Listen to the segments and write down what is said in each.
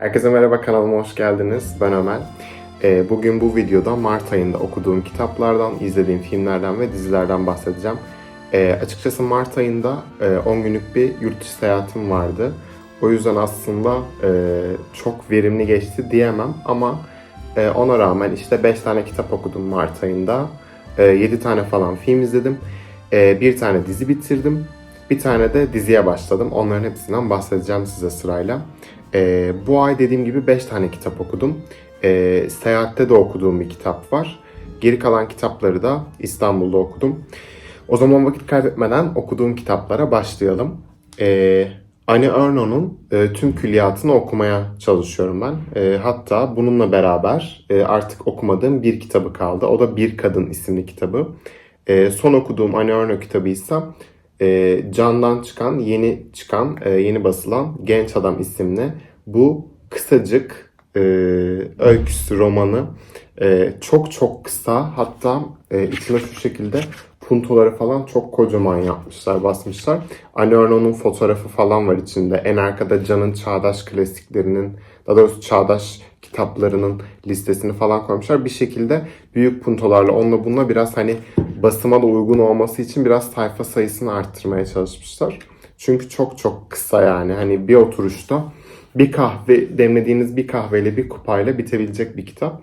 Herkese merhaba kanalıma hoş geldiniz. Ben Ömer. Ee, bugün bu videoda Mart ayında okuduğum kitaplardan, izlediğim filmlerden ve dizilerden bahsedeceğim. Ee, açıkçası Mart ayında e, 10 günlük bir yurt dışı seyahatim vardı. O yüzden aslında e, çok verimli geçti diyemem ama e, ona rağmen işte 5 tane kitap okudum Mart ayında. E, 7 tane falan film izledim. E, bir tane dizi bitirdim. Bir tane de diziye başladım. Onların hepsinden bahsedeceğim size sırayla. Ee, bu ay dediğim gibi 5 tane kitap okudum. Ee, seyahatte de okuduğum bir kitap var. Geri kalan kitapları da İstanbul'da okudum. O zaman vakit kaybetmeden okuduğum kitaplara başlayalım. Ee, Annie Ernaux'un e, tüm külliyatını okumaya çalışıyorum ben. E, hatta bununla beraber e, artık okumadığım bir kitabı kaldı. O da Bir Kadın isimli kitabı. E, son okuduğum Annie Ernaux kitabı ise e, Can'dan çıkan, yeni çıkan, e, yeni basılan Genç Adam isimli bu kısacık e, öyküsü romanı e, çok çok kısa hatta e, içine şu şekilde puntoları falan çok kocaman yapmışlar, basmışlar. Anne Ernaux'un fotoğrafı falan var içinde. En arkada Can'ın çağdaş klasiklerinin, daha doğrusu çağdaş kitaplarının listesini falan koymuşlar. Bir şekilde büyük puntolarla onunla bununla biraz hani basıma da uygun olması için biraz sayfa sayısını arttırmaya çalışmışlar. Çünkü çok çok kısa yani hani bir oturuşta bir kahve demlediğiniz bir kahveyle bir kupayla bitebilecek bir kitap.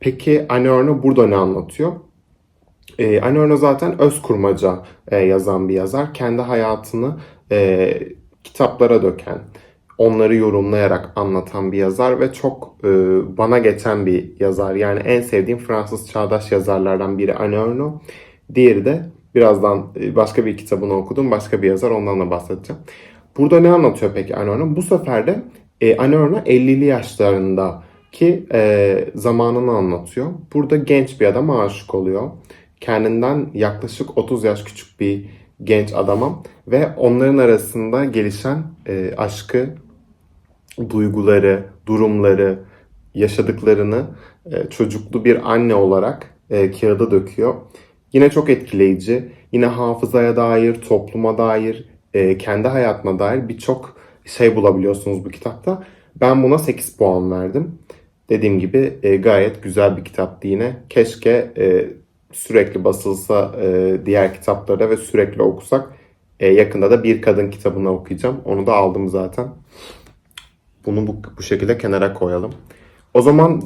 Peki Anne burada ne anlatıyor? Ee, Anne zaten öz kurmaca e, yazan bir yazar. Kendi hayatını e, kitaplara döken, onları yorumlayarak anlatan bir yazar ve çok e, bana geçen bir yazar. Yani en sevdiğim Fransız çağdaş yazarlardan biri Anne. Diğeri de birazdan e, başka bir kitabını okudum. Başka bir yazar ondan da bahsedeceğim. Burada ne anlatıyor peki Anne? Bu sefer de e, Anne Ernaux 50'li yaşlarındaki e, zamanını anlatıyor. Burada genç bir adama aşık oluyor. Kendinden yaklaşık 30 yaş küçük bir genç adama ve onların arasında gelişen e, aşkı, duyguları, durumları, yaşadıklarını e, çocuklu bir anne olarak e, kağıda döküyor. Yine çok etkileyici. Yine hafızaya dair, topluma dair, e, kendi hayatına dair birçok şey bulabiliyorsunuz bu kitapta. Ben buna 8 puan verdim. Dediğim gibi e, gayet güzel bir kitaptı yine. Keşke e, sürekli basılsa e, diğer kitaplara ve sürekli okusak. E, yakında da bir kadın kitabını okuyacağım. Onu da aldım zaten. Bunu bu, bu şekilde kenara koyalım. O zaman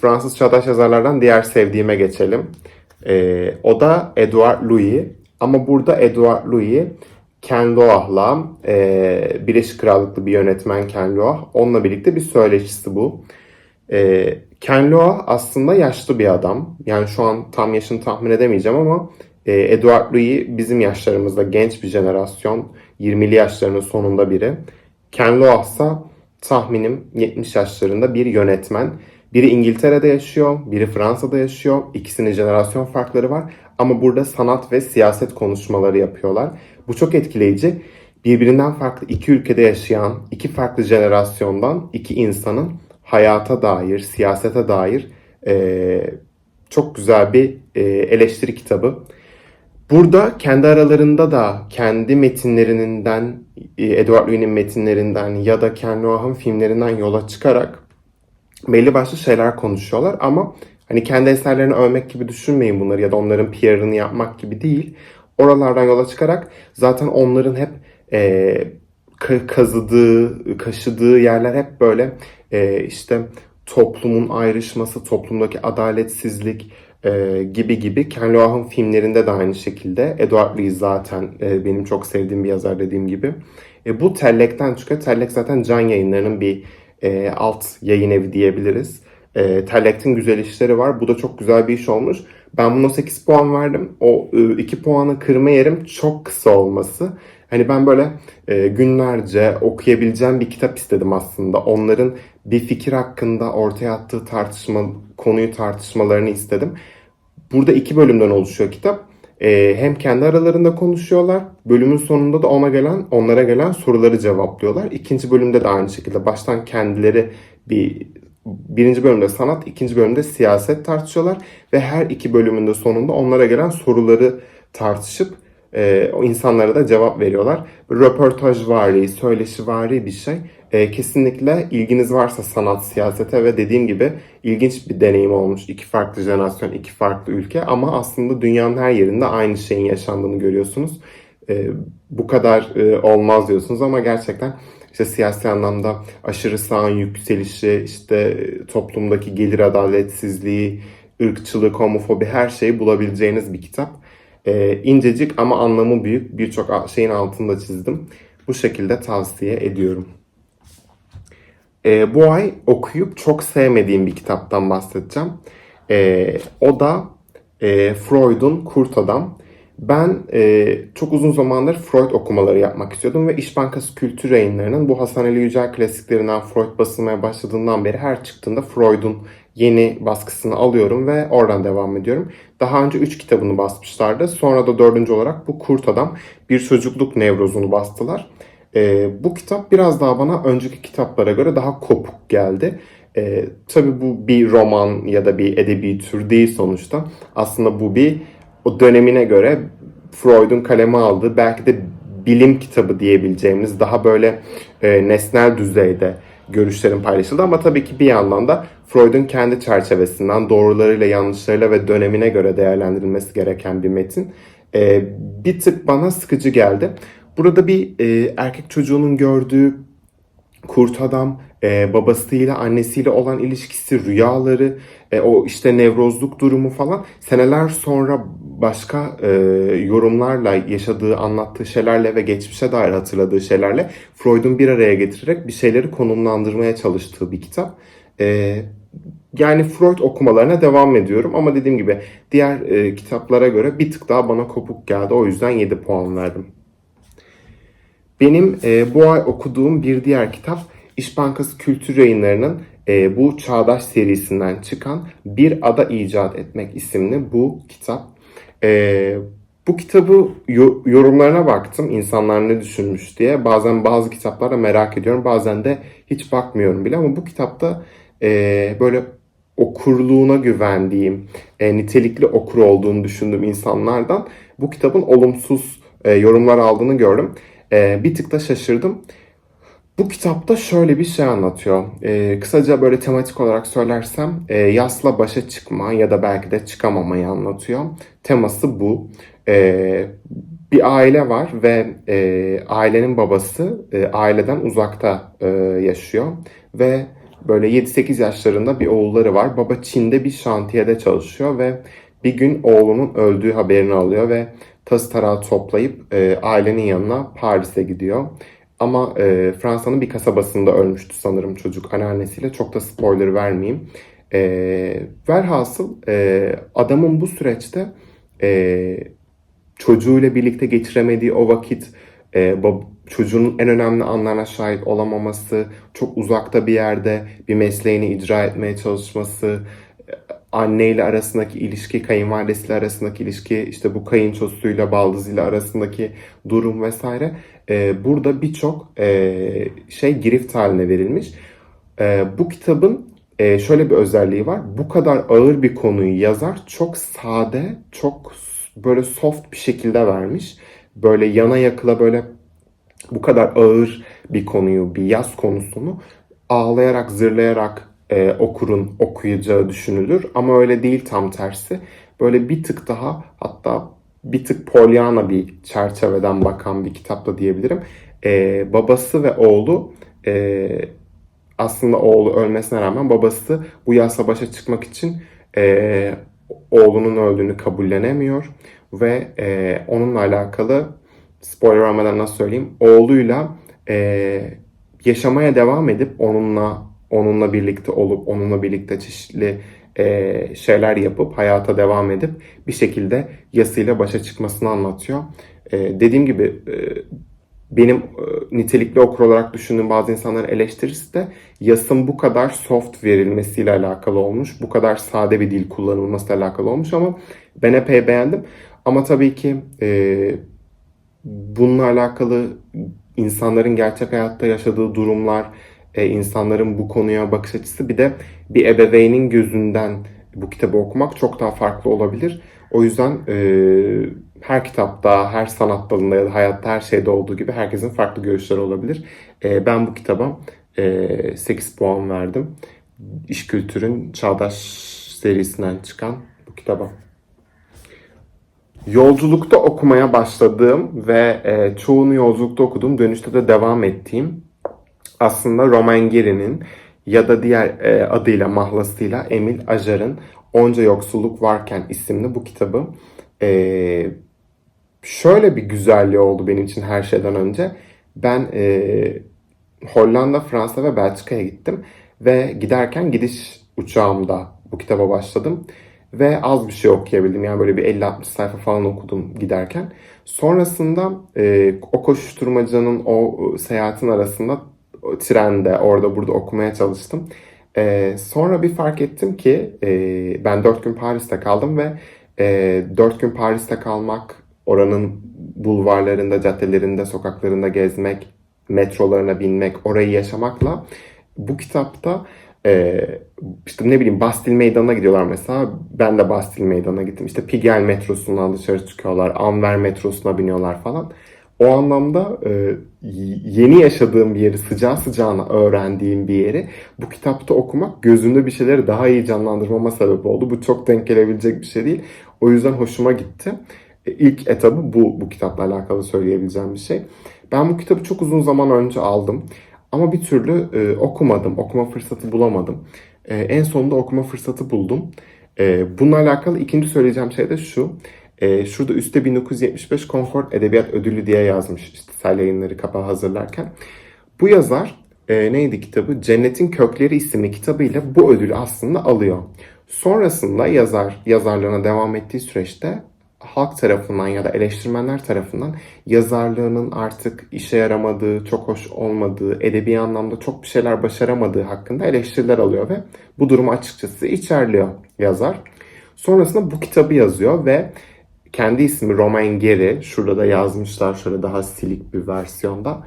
Fransız çağdaş yazarlardan diğer sevdiğime geçelim. Ee, o da Edouard Louis. Ama burada Edouard Louis Ken Loach'la e, Birleşik Krallıklı bir yönetmen Ken Loach. Onunla birlikte bir söyleşisi bu. E, Ken Loach aslında yaşlı bir adam. Yani şu an tam yaşını tahmin edemeyeceğim ama e, Edouard Louis bizim yaşlarımızda genç bir jenerasyon. 20'li yaşlarının sonunda biri. Ken Loach ise tahminim 70 yaşlarında bir yönetmen. Biri İngiltere'de yaşıyor, biri Fransa'da yaşıyor. İkisinin jenerasyon farkları var. Ama burada sanat ve siyaset konuşmaları yapıyorlar. Bu çok etkileyici. Birbirinden farklı iki ülkede yaşayan, iki farklı jenerasyondan iki insanın hayata dair, siyasete dair eee, çok güzel bir eee, eleştiri kitabı. Burada kendi aralarında da kendi metinlerinden, e, Edward Louis'nin metinlerinden ya da Ken Loach'ın filmlerinden yola çıkarak belli başlı şeyler konuşuyorlar ama hani kendi eserlerini övmek gibi düşünmeyin bunları ya da onların PR'ını yapmak gibi değil. Oralardan yola çıkarak zaten onların hep e, ka- kazıdığı, kaşıdığı yerler hep böyle e, işte toplumun ayrışması, toplumdaki adaletsizlik e, gibi gibi. Ken Loach'ın filmlerinde de aynı şekilde. Edward Louis zaten e, benim çok sevdiğim bir yazar dediğim gibi. E, bu Tellek'ten çıkıyor. Tellek zaten Can Yayınları'nın bir e, alt yayın evi diyebiliriz. E, Tellek'tin güzel işleri var. Bu da çok güzel bir iş olmuş. Ben buna 8 puan verdim. O e, 2 puanı kırma yerim çok kısa olması. Hani ben böyle e, günlerce okuyabileceğim bir kitap istedim aslında. Onların bir fikir hakkında ortaya attığı tartışma, konuyu tartışmalarını istedim. Burada iki bölümden oluşuyor kitap. Ee, hem kendi aralarında konuşuyorlar. Bölümün sonunda da ona gelen, onlara gelen soruları cevaplıyorlar. İkinci bölümde de aynı şekilde baştan kendileri bir birinci bölümde sanat, ikinci bölümde siyaset tartışıyorlar ve her iki bölümün de sonunda onlara gelen soruları tartışıp e, o insanlara da cevap veriyorlar. Röportajvari, söyleşivari bir şey. E, kesinlikle ilginiz varsa sanat, siyasete ve dediğim gibi ilginç bir deneyim olmuş. İki farklı jenerasyon, iki farklı ülke ama aslında dünyanın her yerinde aynı şeyin yaşandığını görüyorsunuz. E, bu kadar e, olmaz diyorsunuz ama gerçekten işte siyasi anlamda aşırı sağın yükselişi, işte e, toplumdaki gelir adaletsizliği, ırkçılık, homofobi her şeyi bulabileceğiniz bir kitap. E, incecik ama anlamı büyük birçok şeyin altında çizdim. Bu şekilde tavsiye ediyorum. E, bu ay okuyup çok sevmediğim bir kitaptan bahsedeceğim. E, o da e, Freud'un Kurt Adam. Ben e, çok uzun zamandır Freud okumaları yapmak istiyordum ve İş Bankası Kültür Yayınları'nın bu Hasan Ali Yücel klasiklerinden Freud basılmaya başladığından beri her çıktığında Freud'un yeni baskısını alıyorum ve oradan devam ediyorum. Daha önce 3 kitabını basmışlardı. Sonra da dördüncü olarak bu Kurt Adam bir çocukluk nevrozunu bastılar. Ee, bu kitap biraz daha bana önceki kitaplara göre daha kopuk geldi. Ee, tabii bu bir roman ya da bir edebi tür değil sonuçta. Aslında bu bir o dönemine göre Freud'un kaleme aldığı belki de bilim kitabı diyebileceğimiz daha böyle e, nesnel düzeyde görüşlerin paylaşıldı ama tabii ki bir yandan da Freud'un kendi çerçevesinden doğrularıyla yanlışlarıyla ve dönemine göre değerlendirilmesi gereken bir metin. Ee, bir tık bana sıkıcı geldi. Burada bir e, erkek çocuğunun gördüğü kurt adam, e, babasıyla annesiyle olan ilişkisi, rüyaları, e, o işte nevrozluk durumu falan seneler sonra başka e, yorumlarla yaşadığı, anlattığı şeylerle ve geçmişe dair hatırladığı şeylerle Freud'un bir araya getirerek bir şeyleri konumlandırmaya çalıştığı bir kitap. E, yani Freud okumalarına devam ediyorum ama dediğim gibi diğer e, kitaplara göre bir tık daha bana kopuk geldi. O yüzden 7 puan verdim. Benim e, bu ay okuduğum bir diğer kitap İş Bankası Kültür Yayınları'nın e, bu Çağdaş serisinden çıkan Bir Ada İcat Etmek isimli bu kitap. E, bu kitabı yo- yorumlarına baktım insanlar ne düşünmüş diye. Bazen bazı kitaplara merak ediyorum bazen de hiç bakmıyorum bile ama bu kitapta e, böyle okurluğuna güvendiğim, e, nitelikli okur olduğunu düşündüğüm insanlardan bu kitabın olumsuz e, yorumlar aldığını gördüm. E, bir tık da şaşırdım. Bu kitapta şöyle bir şey anlatıyor. E, kısaca böyle tematik olarak söylersem e, yasla başa çıkma ya da belki de çıkamamayı anlatıyor. Teması bu. E, bir aile var ve e, ailenin babası e, aileden uzakta e, yaşıyor ve böyle 7-8 yaşlarında bir oğulları var. Baba Çin'de bir şantiyede çalışıyor ve bir gün oğlunun öldüğü haberini alıyor ve tası tarağı toplayıp e, ailenin yanına Paris'e gidiyor. Ama e, Fransa'nın bir kasabasında ölmüştü sanırım çocuk anneannesiyle. Çok da spoiler vermeyeyim. E, velhasıl e, adamın bu süreçte e, çocuğuyla birlikte geçiremediği o vakit, e, çocuğun en önemli anlarına şahit olamaması, çok uzakta bir yerde bir mesleğini icra etmeye çalışması, anneyle arasındaki ilişki, kayınvalidesiyle arasındaki ilişki, işte bu kayınçosuyla, baldızıyla arasındaki durum vesaire. E, burada birçok e, şey girift haline verilmiş. E, bu kitabın e, şöyle bir özelliği var. Bu kadar ağır bir konuyu yazar çok sade, çok böyle soft bir şekilde vermiş. Böyle yana yakıla böyle bu kadar ağır bir konuyu, bir yaz konusunu ağlayarak, zırlayarak e, okurun okuyacağı düşünülür. Ama öyle değil tam tersi. Böyle bir tık daha hatta bir tık Pollyanna bir çerçeveden bakan bir kitapta diyebilirim. E, babası ve oğlu e, aslında oğlu ölmesine rağmen babası bu yasla başa çıkmak için e, oğlunun öldüğünü kabullenemiyor ve e, onunla alakalı spoiler vermeden nasıl söyleyeyim oğluyla e, yaşamaya devam edip onunla onunla birlikte olup onunla birlikte çeşitli e, şeyler yapıp hayata devam edip bir şekilde yasıyla başa çıkmasını anlatıyor. E, dediğim gibi e, benim e, nitelikli okur olarak düşündüğüm bazı insanların eleştirisi de yasın bu kadar soft verilmesiyle alakalı olmuş. Bu kadar sade bir dil kullanılmasıyla alakalı olmuş ama ben epey beğendim. Ama tabii ki e, bununla alakalı insanların gerçek hayatta yaşadığı durumlar, e, insanların bu konuya bakış açısı bir de bir ebeveynin gözünden bu kitabı okumak çok daha farklı olabilir. O yüzden e, her kitapta, her sanat dalında ya da hayatta her şeyde olduğu gibi herkesin farklı görüşleri olabilir. E, ben bu kitaba e, 8 puan verdim. İş Kültür'ün Çağdaş serisinden çıkan bu kitaba. Yolculukta okumaya başladığım ve e, çoğunu yolculukta okuduğum, dönüşte de devam ettiğim aslında Roman Geri'nin ya da diğer e, adıyla mahlasıyla Emil Ajar'ın Onca Yoksulluk Varken isimli bu kitabı. E, şöyle bir güzelliği oldu benim için her şeyden önce. Ben e, Hollanda, Fransa ve Belçika'ya gittim ve giderken gidiş uçağımda bu kitaba başladım ve az bir şey okuyabildim. Yani böyle bir 50-60 sayfa falan okudum giderken. Sonrasında e, o koşuşturmacanın o seyahatin arasında trende orada burada okumaya çalıştım. E, sonra bir fark ettim ki e, ben 4 gün Paris'te kaldım ve e, 4 gün Paris'te kalmak, oranın bulvarlarında, caddelerinde, sokaklarında gezmek, metrolarına binmek, orayı yaşamakla bu kitapta e, işte ne bileyim Bastil Meydanı'na gidiyorlar mesela. Ben de Bastil Meydanı'na gittim. İşte Pigalle metrosundan dışarı çıkıyorlar. Anver metrosuna biniyorlar falan. O anlamda e, yeni yaşadığım bir yeri, sıcağı sıcağına öğrendiğim bir yeri bu kitapta okumak gözümde bir şeyleri daha iyi canlandırmama sebep oldu. Bu çok denk gelebilecek bir şey değil. O yüzden hoşuma gitti. E, ilk etabı bu, bu kitapla alakalı söyleyebileceğim bir şey. Ben bu kitabı çok uzun zaman önce aldım. Ama bir türlü e, okumadım, okuma fırsatı bulamadım. E, en sonunda okuma fırsatı buldum. E, bununla alakalı ikinci söyleyeceğim şey de şu. E, şurada üstte 1975 Concord Edebiyat Ödülü diye yazmış işte Sel Yayınları kapağı hazırlarken. Bu yazar e, neydi kitabı? Cennetin Kökleri isimli kitabıyla bu ödülü aslında alıyor. Sonrasında yazar yazarlarına devam ettiği süreçte halk tarafından ya da eleştirmenler tarafından yazarlığının artık işe yaramadığı, çok hoş olmadığı, edebi anlamda çok bir şeyler başaramadığı hakkında eleştiriler alıyor ve bu durumu açıkçası içerliyor yazar. Sonrasında bu kitabı yazıyor ve kendi ismi Romain Geri, şurada da yazmışlar şöyle daha silik bir versiyonda.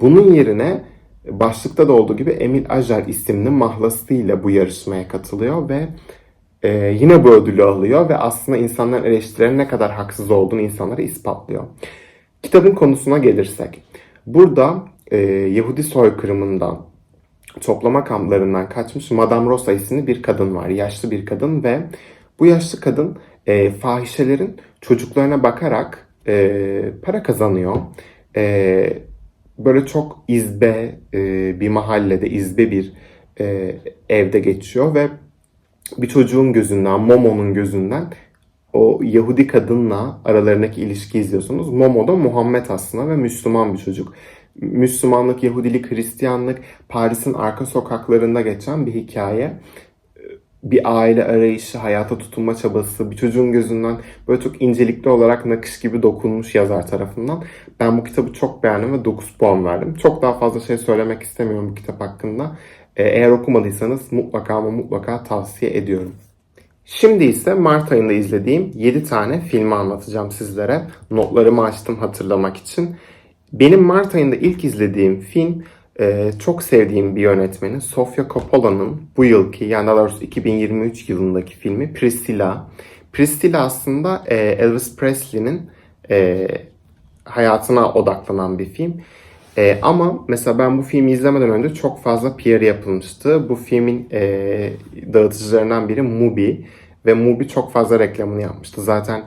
Bunun yerine başlıkta da olduğu gibi Emil Ajar isimli mahlasıyla bu yarışmaya katılıyor ve e, yine bu ödülü alıyor ve aslında insanların eleştirilerin ne kadar haksız olduğunu insanlara ispatlıyor. Kitabın konusuna gelirsek. Burada e, Yahudi soykırımından, toplama kamplarından kaçmış Madame Rosa isimli bir kadın var. Yaşlı bir kadın ve bu yaşlı kadın e, fahişelerin çocuklarına bakarak e, para kazanıyor. E, böyle çok izbe e, bir mahallede, izbe bir e, evde geçiyor ve bir çocuğun gözünden, Momo'nun gözünden o Yahudi kadınla aralarındaki ilişki izliyorsunuz. Momo da Muhammed aslında ve Müslüman bir çocuk. Müslümanlık, Yahudilik, Hristiyanlık Paris'in arka sokaklarında geçen bir hikaye. Bir aile arayışı, hayata tutunma çabası, bir çocuğun gözünden böyle çok incelikli olarak nakış gibi dokunmuş yazar tarafından. Ben bu kitabı çok beğendim ve 9 puan verdim. Çok daha fazla şey söylemek istemiyorum bu kitap hakkında. E, eğer okumadıysanız mutlaka ama mutlaka tavsiye ediyorum. Şimdi ise Mart ayında izlediğim 7 tane filmi anlatacağım sizlere. Notlarımı açtım hatırlamak için. Benim Mart ayında ilk izlediğim film e, çok sevdiğim bir yönetmenin Sofia Coppola'nın bu yılki yani daha doğrusu 2023 yılındaki filmi Priscilla. Priscilla aslında e, Elvis Presley'nin hayatına odaklanan bir film. E, ama mesela ben bu filmi izlemeden önce çok fazla PR yapılmıştı. Bu filmin e, dağıtıcılarından biri Mubi ve Mubi çok fazla reklamını yapmıştı. Zaten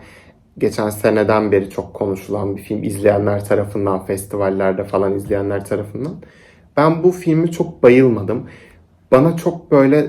geçen seneden beri çok konuşulan bir film izleyenler tarafından, festivallerde falan izleyenler tarafından. Ben bu filmi çok bayılmadım. Bana çok böyle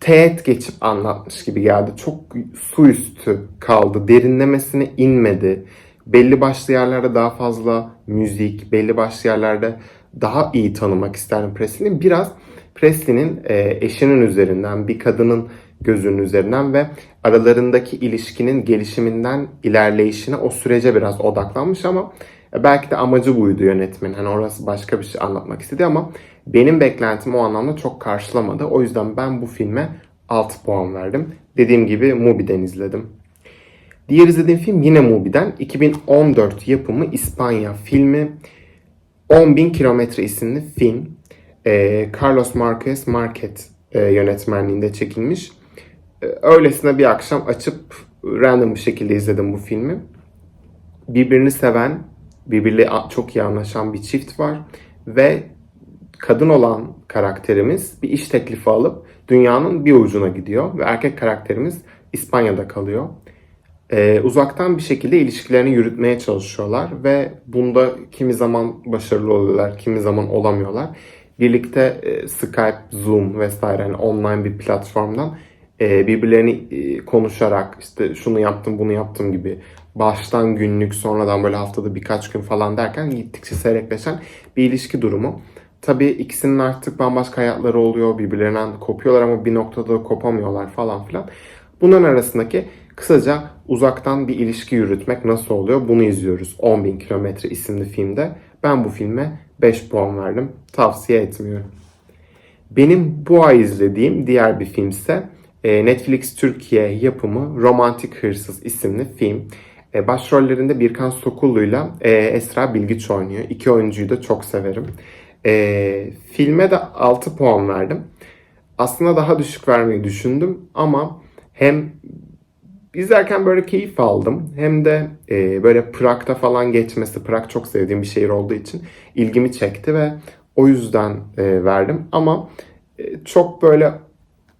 teğet geçip anlatmış gibi geldi. Çok su üstü kaldı. Derinlemesine inmedi belli başlı yerlerde daha fazla müzik, belli başlı yerlerde daha iyi tanımak isterim Presley'ni. Biraz Presley'nin e, eşinin üzerinden, bir kadının gözünün üzerinden ve aralarındaki ilişkinin gelişiminden ilerleyişine o sürece biraz odaklanmış ama belki de amacı buydu yönetmen. Hani orası başka bir şey anlatmak istedi ama benim beklentim o anlamda çok karşılamadı. O yüzden ben bu filme 6 puan verdim. Dediğim gibi Mubi'den izledim. Diğer izlediğim film yine Mubi'den. 2014 yapımı İspanya filmi 10.000 Kilometre isimli film. Ee, Carlos Marquez Marquez e, yönetmenliğinde çekilmiş. Öylesine bir akşam açıp random bir şekilde izledim bu filmi. Birbirini seven, birbiriyle çok iyi anlaşan bir çift var. Ve kadın olan karakterimiz bir iş teklifi alıp dünyanın bir ucuna gidiyor ve erkek karakterimiz İspanya'da kalıyor. Ee, uzaktan bir şekilde ilişkilerini yürütmeye çalışıyorlar ve bunda kimi zaman başarılı oluyorlar, kimi zaman olamıyorlar. Birlikte e, Skype, Zoom vesaire hani online bir platformdan e, birbirlerini e, konuşarak işte şunu yaptım, bunu yaptım gibi baştan günlük sonradan böyle haftada birkaç gün falan derken gittikçe seyrekleşen bir ilişki durumu. Tabii ikisinin artık bambaşka hayatları oluyor, birbirlerinden kopuyorlar ama bir noktada da kopamıyorlar falan filan. Bunların arasındaki kısaca uzaktan bir ilişki yürütmek nasıl oluyor bunu izliyoruz 10.000 kilometre isimli filmde. Ben bu filme 5 puan verdim. Tavsiye etmiyorum. Benim bu ay izlediğim diğer bir filmse e, Netflix Türkiye yapımı Romantik Hırsız isimli film. E, Başrollerinde Birkan Sokullu'yla e, Esra Bilgiç oynuyor. İki oyuncuyu da çok severim. E, filme de 6 puan verdim. Aslında daha düşük vermeyi düşündüm ama hem izlerken böyle keyif aldım hem de e, böyle Prag'da falan geçmesi, Prag çok sevdiğim bir şehir olduğu için ilgimi çekti ve o yüzden e, verdim. Ama e, çok böyle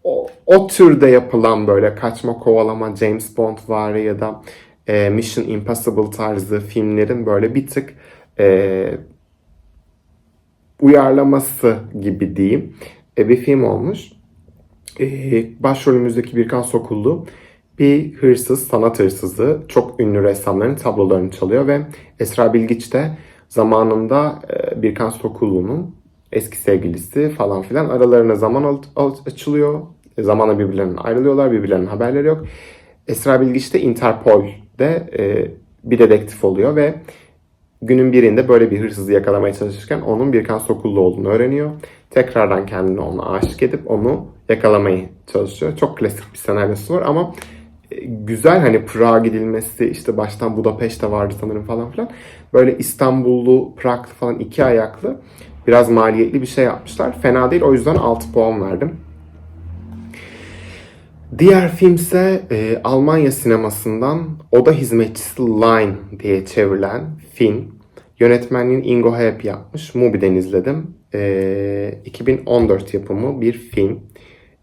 o, o türde yapılan böyle kaçma kovalama James Bond var ya da e, Mission Impossible tarzı filmlerin böyle bir tık e, uyarlaması gibi diyeyim e, bir film olmuş. E, başrolümüzdeki Birkan Sokullu bir hırsız, sanat hırsızı çok ünlü ressamların tablolarını çalıyor ve Esra Bilgiç de zamanında e, Birkan Sokullu'nun eski sevgilisi falan filan aralarına zaman al- al- açılıyor. E, Zamanla birbirlerinden ayrılıyorlar, birbirlerinin haberleri yok. Esra Bilgiç de Interpol'de e, bir dedektif oluyor ve günün birinde böyle bir hırsızı yakalamaya çalışırken onun Birkan Sokullu olduğunu öğreniyor. Tekrardan kendini ona aşık edip onu yakalamaya çalışıyor. Çok klasik bir senaryosu var ama e, güzel hani Prag'a gidilmesi işte baştan Budapeşte vardı sanırım falan filan. Böyle İstanbullu, Praglı falan iki ayaklı biraz maliyetli bir şey yapmışlar. Fena değil o yüzden 6 puan verdim. Diğer filmse e, Almanya sinemasından Oda Hizmetçisi Line diye çevrilen film. Yönetmenliğini Ingo Haep yapmış. Mubi'den izledim. E, 2014 yapımı bir film.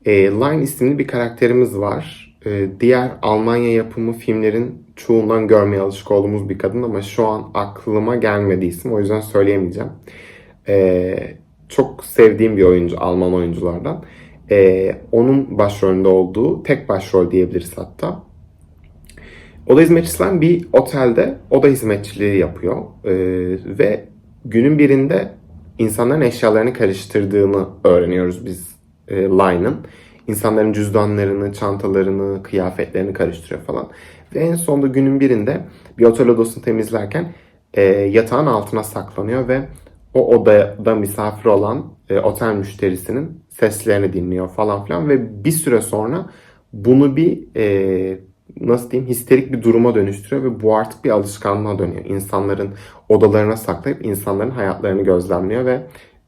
E, Line isimli bir karakterimiz var. E, diğer Almanya yapımı filmlerin çoğundan görmeye alışık olduğumuz bir kadın ama şu an aklıma gelmedi isim. O yüzden söyleyemeyeceğim. E, çok sevdiğim bir oyuncu Alman oyunculardan. E, onun başrolünde olduğu tek başrol diyebiliriz hatta. Oda hizmetçisinden bir otelde oda hizmetçiliği yapıyor. E, ve günün birinde insanların eşyalarını karıştırdığını öğreniyoruz biz e, Line'ın. İnsanların cüzdanlarını, çantalarını, kıyafetlerini karıştırıyor falan. Ve en sonunda günün birinde bir otel odasını temizlerken e, yatağın altına saklanıyor ve o odada misafir olan e, otel müşterisinin seslerini dinliyor falan filan ve bir süre sonra bunu bir e, nasıl diyeyim histerik bir duruma dönüştürüyor ve bu artık bir alışkanlığa dönüyor. İnsanların odalarına saklayıp insanların hayatlarını gözlemliyor ve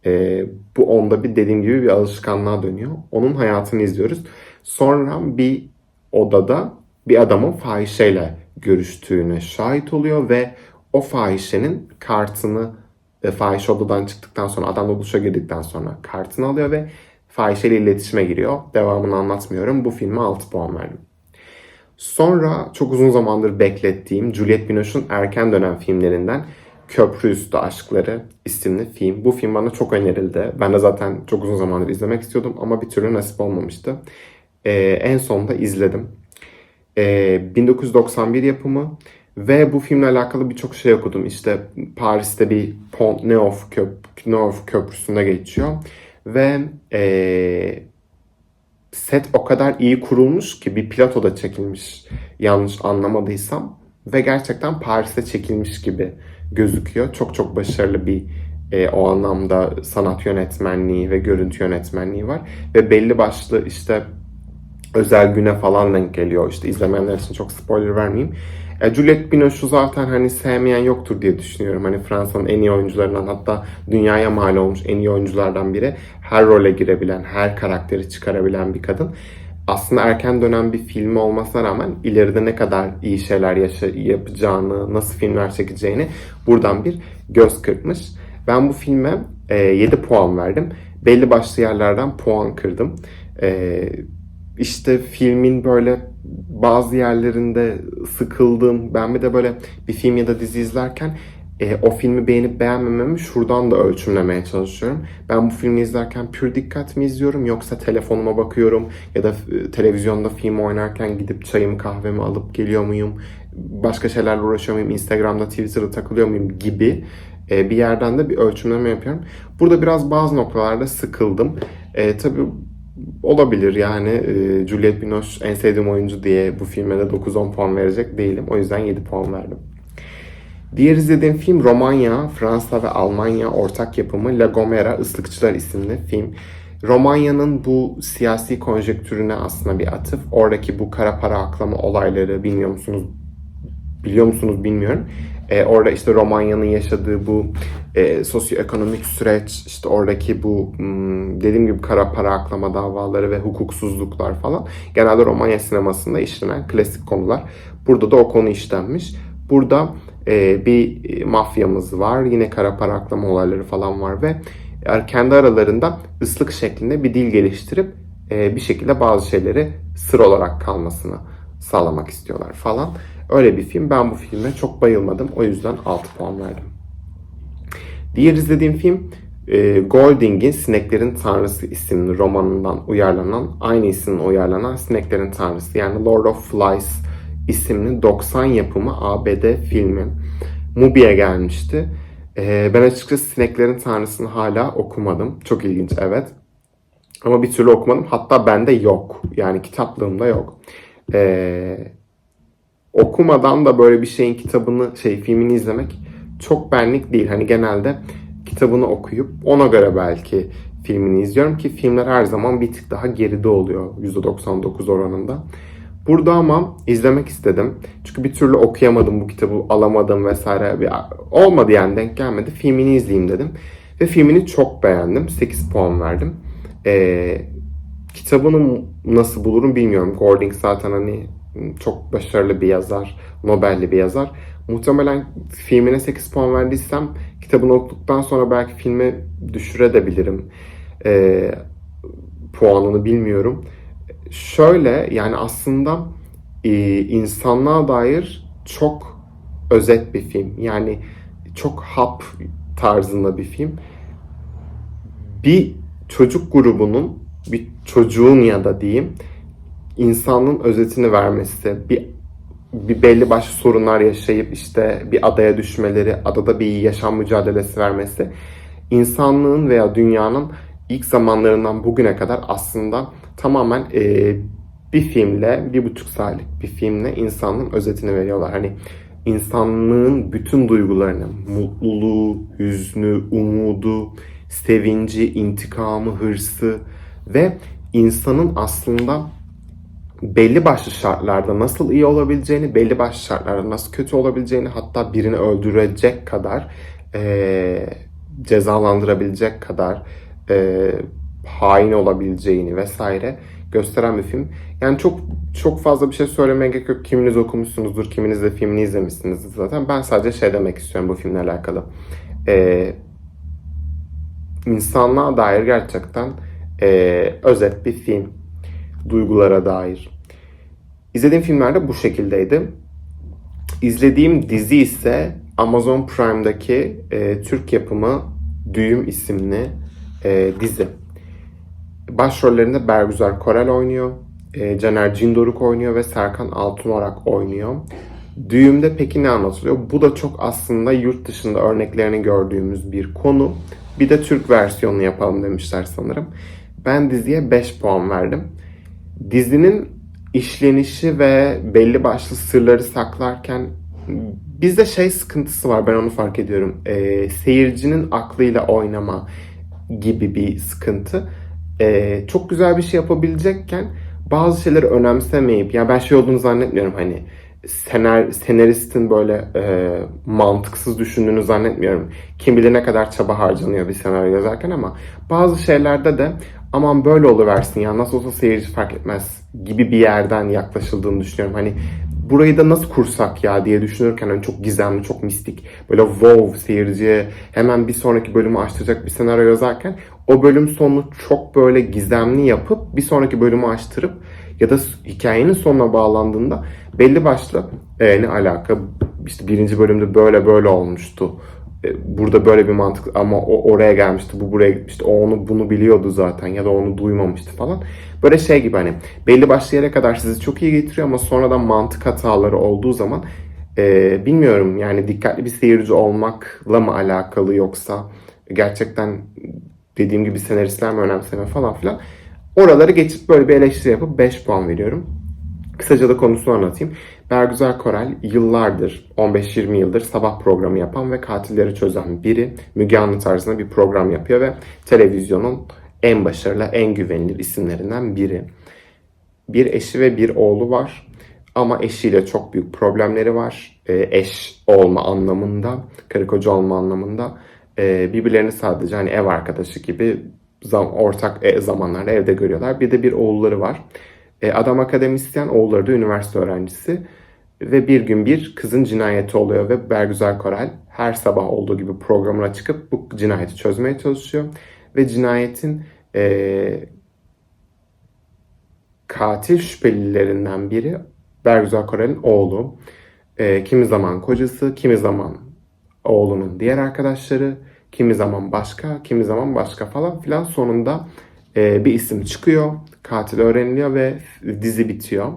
e, bu onda bir dediğim gibi bir alışkanlığa dönüyor. Onun hayatını izliyoruz. Sonra bir odada bir adamın fahişeyle görüştüğüne şahit oluyor ve o fahişenin kartını e, fahişe odadan çıktıktan sonra adamla duşa girdikten sonra kartını alıyor ve fahişeyle iletişime giriyor. Devamını anlatmıyorum. Bu filme 6 puan verdim. Sonra çok uzun zamandır beklettiğim Juliette Binoche'un erken dönem filmlerinden Köprü Üstü Aşkları isimli film. Bu film bana çok önerildi. Ben de zaten çok uzun zamandır izlemek istiyordum ama bir türlü nasip olmamıştı. Ee, en sonunda izledim. Ee, 1991 yapımı ve bu filmle alakalı birçok şey okudum. İşte Paris'te bir Pont Neuf, köp Neuf köprüsünde geçiyor. Ve ee, set o kadar iyi kurulmuş ki bir platoda çekilmiş yanlış anlamadıysam ve gerçekten Paris'te çekilmiş gibi gözüküyor. Çok çok başarılı bir e, o anlamda sanat yönetmenliği ve görüntü yönetmenliği var ve belli başlı işte özel güne falan denk geliyor. İşte izlemeyenler için çok spoiler vermeyeyim. E, Juliette Binoche'u zaten hani sevmeyen yoktur diye düşünüyorum. Hani Fransa'nın en iyi oyuncularından hatta dünyaya mal olmuş en iyi oyunculardan biri. Her role girebilen, her karakteri çıkarabilen bir kadın. Aslında erken dönem bir filmi olmasına rağmen ileride ne kadar iyi şeyler yaşa- yapacağını, nasıl filmler çekeceğini buradan bir göz kırpmış. Ben bu filme e, 7 puan verdim. Belli başlı yerlerden puan kırdım. E, işte filmin böyle bazı yerlerinde sıkıldım. Ben bir de böyle bir film ya da dizi izlerken e, o filmi beğenip beğenmememi şuradan da ölçümlemeye çalışıyorum. Ben bu filmi izlerken pür dikkat mi izliyorum yoksa telefonuma bakıyorum ya da e, televizyonda film oynarken gidip çayımı kahvemi alıp geliyor muyum? Başka şeylerle uğraşıyor muyum? Instagram'da, Twitter'da takılıyor muyum gibi e, bir yerden de bir ölçümleme yapıyorum. Burada biraz bazı noktalarda sıkıldım. E, tabii olabilir yani e, Juliette Binoche en sevdiğim oyuncu diye bu filme de 9-10 puan verecek değilim. O yüzden 7 puan verdim. Diğer izlediğim film Romanya, Fransa ve Almanya ortak yapımı La Gomera Islıkçılar isimli film. Romanya'nın bu siyasi konjektürüne aslında bir atıf. Oradaki bu kara para aklama olayları bilmiyor musunuz? Biliyor musunuz bilmiyorum. Ee, orada işte Romanya'nın yaşadığı bu e, sosyoekonomik süreç, işte oradaki bu hmm, dediğim gibi kara para aklama davaları ve hukuksuzluklar falan genelde Romanya sinemasında işlenen klasik konular. Burada da o konu işlenmiş. Burada e, bir mafyamız var. Yine kara para aklama olayları falan var ve kendi aralarında ıslık şeklinde bir dil geliştirip e, bir şekilde bazı şeyleri sır olarak kalmasını sağlamak istiyorlar falan. Öyle bir film. Ben bu filme çok bayılmadım. O yüzden 6 puan verdim. Diğer izlediğim film e, Golding'in Sineklerin Tanrısı isimli romanından uyarlanan, aynı isimle uyarlanan Sineklerin Tanrısı yani Lord of Flies isimli 90 yapımı ABD filmi. Mubi'ye gelmişti. Ee, ben açıkçası Sineklerin Tanrısı'nı hala okumadım. Çok ilginç evet. Ama bir türlü okumadım. Hatta bende yok. Yani kitaplığımda yok. Ee, okumadan da böyle bir şeyin kitabını, şey filmini izlemek çok benlik değil. Hani genelde kitabını okuyup ona göre belki filmini izliyorum ki filmler her zaman bir tık daha geride oluyor %99 oranında. Burada ama izlemek istedim. Çünkü bir türlü okuyamadım bu kitabı, alamadım vesaire. Bir, olmadı yani denk gelmedi. Filmini izleyeyim dedim. Ve filmini çok beğendim. 8 puan verdim. Ee, kitabını nasıl bulurum bilmiyorum. Golding zaten hani çok başarılı bir yazar. Nobel'li bir yazar. Muhtemelen filmine 8 puan verdiysem kitabını okuduktan sonra belki filme düşürebilirim. Ee, puanını bilmiyorum şöyle yani aslında e, insanlığa dair çok özet bir film. Yani çok hap tarzında bir film. Bir çocuk grubunun, bir çocuğun ya da diyeyim insanlığın özetini vermesi, bir bir belli başlı sorunlar yaşayıp işte bir adaya düşmeleri, adada bir yaşam mücadelesi vermesi, insanlığın veya dünyanın ilk zamanlarından bugüne kadar aslında tamamen e, bir filmle, bir buçuk saatlik bir filmle insanlığın özetini veriyorlar. Hani insanlığın bütün duygularını, mutluluğu, hüznü, umudu, sevinci, intikamı, hırsı ve insanın aslında belli başlı şartlarda nasıl iyi olabileceğini, belli başlı şartlarda nasıl kötü olabileceğini, hatta birini öldürecek kadar e, cezalandırabilecek kadar e, hain olabileceğini vesaire gösteren bir film. Yani çok çok fazla bir şey söylemeye gerek yok. Kiminiz okumuşsunuzdur, kiminiz de filmini izlemişsinizdir zaten. Ben sadece şey demek istiyorum bu filmle alakalı. Ee, insanlığa dair gerçekten e, özet bir film. Duygulara dair. İzlediğim filmler de bu şekildeydi. İzlediğim dizi ise Amazon Prime'daki e, Türk yapımı Düğüm isimli e, dizi. Başrollerinde Bergüzar Korel oynuyor, e, Caner Cindoruk oynuyor ve Serkan Altınorak oynuyor. Düğümde peki ne anlatılıyor? Bu da çok aslında yurt dışında örneklerini gördüğümüz bir konu. Bir de Türk versiyonunu yapalım demişler sanırım. Ben diziye 5 puan verdim. Dizinin işlenişi ve belli başlı sırları saklarken bizde şey sıkıntısı var ben onu fark ediyorum. E, seyircinin aklıyla oynama gibi bir sıkıntı. Ee, çok güzel bir şey yapabilecekken bazı şeyleri önemsemeyip yani ben şey olduğunu zannetmiyorum hani senar, senaristin böyle e, mantıksız düşündüğünü zannetmiyorum. Kim bilir ne kadar çaba harcanıyor bir senaryo yazarken ama bazı şeylerde de aman böyle oluversin ya nasıl olsa seyirci fark etmez gibi bir yerden yaklaşıldığını düşünüyorum. Hani burayı da nasıl kursak ya diye düşünürken hani çok gizemli, çok mistik, böyle wow seyirciye hemen bir sonraki bölümü açtıracak bir senaryo yazarken o bölüm sonunu çok böyle gizemli yapıp bir sonraki bölümü açtırıp ya da hikayenin sonuna bağlandığında belli başlı e, ne alaka işte birinci bölümde böyle böyle olmuştu. E, Burada böyle bir mantık ama o oraya gelmişti, bu buraya gitmişti. O onu bunu biliyordu zaten ya da onu duymamıştı falan. Böyle şey gibi hani belli başlı yere kadar sizi çok iyi getiriyor ama sonradan mantık hataları olduğu zaman e, bilmiyorum yani dikkatli bir seyirci olmakla mı alakalı yoksa gerçekten dediğim gibi senaristler mi önemseme falan filan. Oraları geçip böyle bir eleştiri yapıp 5 puan veriyorum. Kısaca da konusunu anlatayım. Bergüzar Korel yıllardır, 15-20 yıldır sabah programı yapan ve katilleri çözen biri. Müge Anlı tarzında bir program yapıyor ve televizyonun en başarılı, en güvenilir isimlerinden biri. Bir eşi ve bir oğlu var. Ama eşiyle çok büyük problemleri var. Ee, eş olma anlamında, karı koca olma anlamında. Ee, birbirlerini sadece hani ev arkadaşı gibi zam, ortak e, zamanlarda evde görüyorlar. Bir de bir oğulları var. E, adam akademisyen, oğulları da üniversite öğrencisi. Ve bir gün bir kızın cinayeti oluyor ve Bergüzar Korel her sabah olduğu gibi programına çıkıp bu cinayeti çözmeye çalışıyor. Ve cinayetin e, katil şüphelilerinden biri Bergüzar Korel'in oğlu. E, kimi zaman kocası, kimi zaman oğlunun diğer arkadaşları, kimi zaman başka, kimi zaman başka falan filan. Sonunda e, bir isim çıkıyor, katil öğreniliyor ve dizi bitiyor.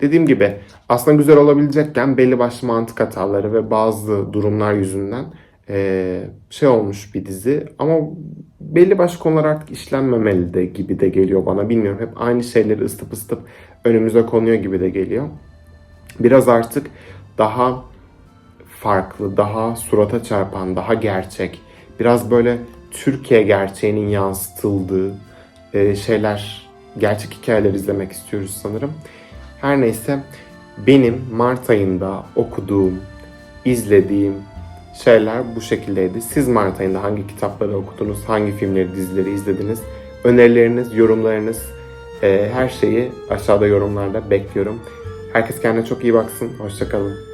Dediğim gibi aslında güzel olabilecekken belli başlı mantık hataları ve bazı durumlar yüzünden şey olmuş bir dizi. Ama belli başlı konular artık işlenmemeli de gibi de geliyor bana. Bilmiyorum hep aynı şeyleri ısıtıp ısıtıp önümüze konuyor gibi de geliyor. Biraz artık daha farklı, daha surata çarpan, daha gerçek, biraz böyle Türkiye gerçeğinin yansıtıldığı şeyler, gerçek hikayeler izlemek istiyoruz sanırım. Her neyse benim Mart ayında okuduğum, izlediğim şeyler bu şekildeydi. Siz Mart ayında hangi kitapları okudunuz, hangi filmleri, dizileri izlediniz? Önerileriniz, yorumlarınız, e, her şeyi aşağıda yorumlarda bekliyorum. Herkes kendine çok iyi baksın. Hoşçakalın.